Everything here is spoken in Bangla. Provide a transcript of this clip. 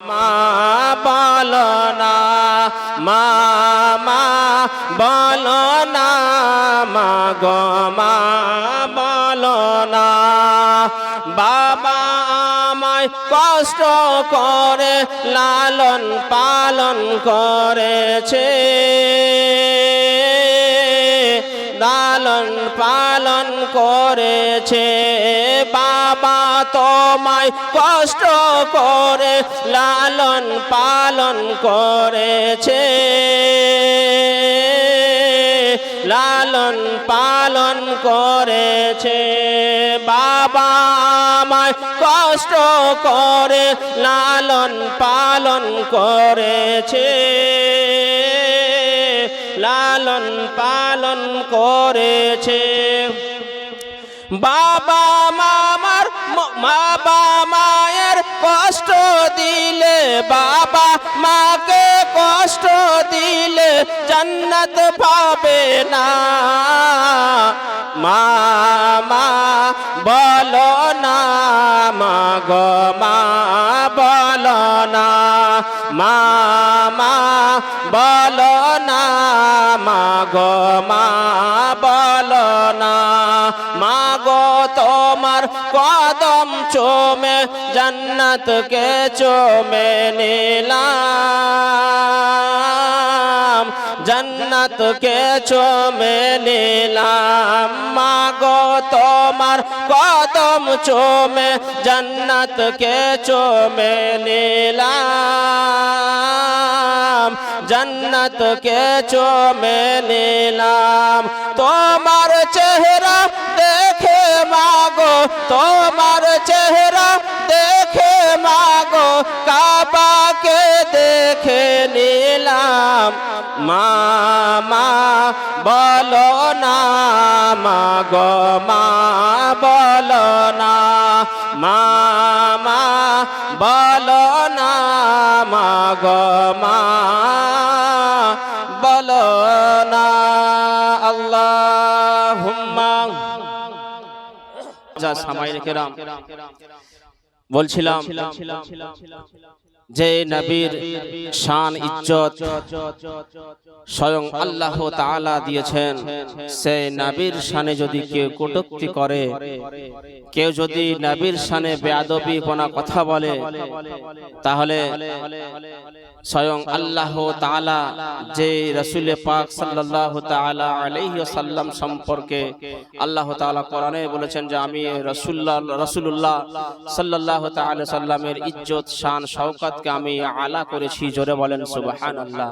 মা বলো না, মা মা না, মা গো, মা না। বাবা আমায় কষ্ট করে, লালন পালন করেছে। পালন করেছে। বাবা তোমায় কষ্ট করে, লালন পালন করেছে। লালন পালন করেছে। বাবা আমায় কষ্ট করে, লালন পালন করেছে। লালন পালন করেছে। বাবা মামার বাবা মায়ের কষ্ট দিলে, বাবা মাকে কষ্ট দিলে জান্নাত পাবে না। মামা, বলো না, মা গো, মা বলো না। মামা বলো না, মা গো, মা, বলো না। মা গো, তোমার কদম চোমে জান্নাতকে চোমে নিলাম? জান্নাতকে চোমে নিলাম? মা গো তোমার কদম চোমে জান্নাতকে চোমে নিলাম? জান্নাতকে চোমে নিলাম? তোমার চেহারা দেখে মাগো, তোমার চেহারা দেখে মাগো, কাবাকে দেখে নিলাম। মামা, বলো না, মাগো, মা, বলো না। মামা, বলো না, মাগো, মা, বলো না। আল্লাহ যা সামাই রেখেরাম বলছিলাম। যে নবীর শান ইজ্জত স্বয়ং আল্লাহ তাআলা দিয়েছেন। সেই নবীর শানে যদি কেউ কটূক্তি করে কেউ যদি নবীর শানে বেয়াদবি কোনা কথা বলে তাহলে স্বয়ং আল্লাহ তাআলা যে রসুল পাক সাল্লাল্লাহু তাআলা আলাইহি সাল্লাম সম্পর্কে আল্লাহ তাআলা কোরআনে বলেছেন যে আমি রসুল্লাহ রসুলুল্লাহ সাল্লাল্লাহু তাআলা সাল্লামের ইজ্জত শান শওকতকে আমি আলা করেছি জোরে বলেন সুবহানাল্লাহ।